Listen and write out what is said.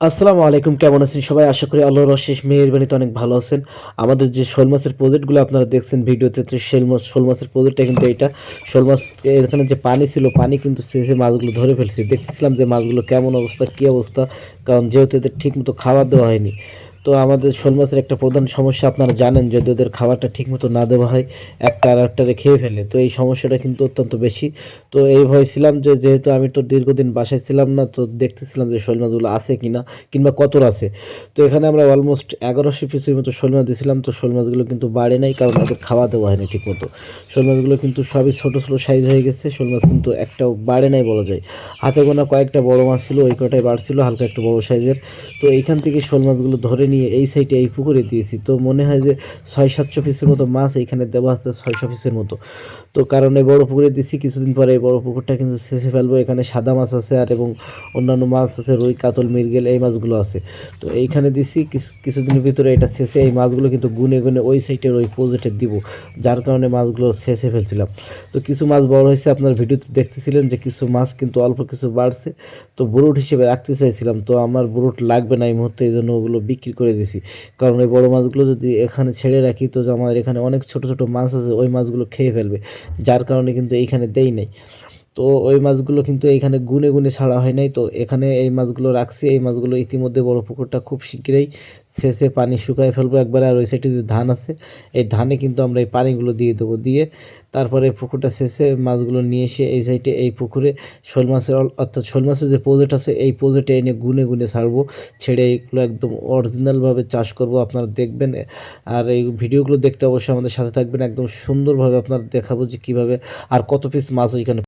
আসসালামু আলাইকুম, কেমন আছেন সবাই? আশা করি আল্লাহর অশেষ মেহরবানিতে অনেক ভালো আছেন। আমাদের যে শোল মাছের প্রজেক্টগুলো আপনারা দেখছেন ভিডিওতে, তো শোল মাছ শোল মাছের প্রজেক্টটা কিন্তু এটা। শোল মাছ এখানে যে পানি ছিল, পানি কিন্তু শেষে মাছগুলো ধরে ফেলছে। দেখছিলাম যে মাছগুলো কেমন অবস্থা, কী অবস্থা? কারণ যেহেতু এদের ঠিকমতো খাবার দেওয়া হয়নি। তো আমাদের শোল মাছের একটা প্রধান সমস্যা, আপনারা জানেন যদি ওদের খাবারটা ঠিকমতো না দেওয়া হয়, একটা আর একটারে খেয়ে ফেলে। তো এই সমস্যাটা কিন্তু অত্যন্ত বেশি। তো এই ভয় ছিলাম যে যেহেতু আমি তো দীর্ঘদিন বাসায় ছিলাম না, তো দেখতেছিলাম যে শোল মাছগুলো আছে কি না কিংবা কত আছে। তো এখানে আমরা অলমোস্ট এগারোশো পিসের মতো শোল মাছ দিয়েছিলাম তো শোল মাছগুলো কিন্তু বাড়ে নাই, কারণ ওদের খাওয়া দেওয়া হয়নি ঠিক মতো শোল মাছগুলো কিন্তু সবই ছোটো ছোটো সাইজ হয়ে গেছে শোল মাছ কিন্তু একটাও বাড়ে নাই বলা যায়। হাতে গোনা কয়েকটা বড় মাছ ছিল, ওই কটাই বাড়ছিল, হালকা একটু বড় সাইজের তো এইখান থেকে শোল মাছগুলো ধরে নিয়ে এই সাইডে এই পুকুরে দিয়েছি। তো মনে হয় যে ছয় সাতশো পিসের মতো মাছ এইখানে দেওয়া আছে ছয়শো পিসের মতো। তো কারণ এই বড় পুকুরে দিছি, কিছুদিন পরে এই বড় পুকুরটা কিন্তু শেষে ফেলব। এখানে সাদা মাছ আছে আর এবং অন্যান্য মাছ আছে, রুই, কাতল, মৃগেল এই মাছগুলো আছে। তো এইখানে দিছি, কিছু কিছুদিনের ভিতরে এটা শেষে এই মাছগুলো কিন্তু গুনে গুনে ওই সাইডের ওই পজিটে দিব, যার কারণে মাছগুলো শেষে ফেলছিলাম। তো কিছু মাছ বড় হয়েছে, আপনার ভিডিওতে দেখতেছিলেন যে কিছু মাছ কিন্তু অল্প কিছু বাড়ছে। তো বুরুট হিসেবে রাখতে চাইছিলাম, তো আমার বুরুট লাগবে না এই মুহূর্তে, এই জন্য ওগুলো বিক্রি করে দিছি। কারণ ওই বড় মাছগুলো যদি এখানে ছেড়ে রাখি, তো আমাদের এখানে অনেক ছোট ছোট মাছ আছে, ওই মাছগুলো খেয়ে ফেলবে। যার কারণে কিন্তু এইখানে দেই নাই। তো ওই মাছগুলো কিন্তু এখানে গুনে গুনে ছাড়া হয় নাই। তো এখানে এই মাছগুলো রাখছি। এই মাছগুলো ইতিমধ্যে বড় পুকুরটা খুব শীঘ্রই শেষে পানি শুকায় ফেলব, একবারে আর ওই সাইডে যে ধান আছে, এই ধানে কিন্তু আমরা এই পানিগুলো দিয়ে দেবো, দিয়ে তারপরে পুকুরটা শেষে মাছগুলো নিয়ে এসে এই সাইডে এই পুকুরে শোল মাছের অর্থাৎ শোল মাছের যে প্রজেক্ট আছে, এই প্রজেক্টে এনে গুনে গুনে ছাড়বো, ছেড়ে এইগুলো একদম অরিজিনালভাবে চাষ করব, আপনারা দেখবেন। আর এই ভিডিওগুলো দেখতে অবশ্যই আমাদের সাথে থাকবেন, একদম সুন্দরভাবে আপনারা দেখাবো যে কীভাবে আর কত পিস মাছ ওইখানে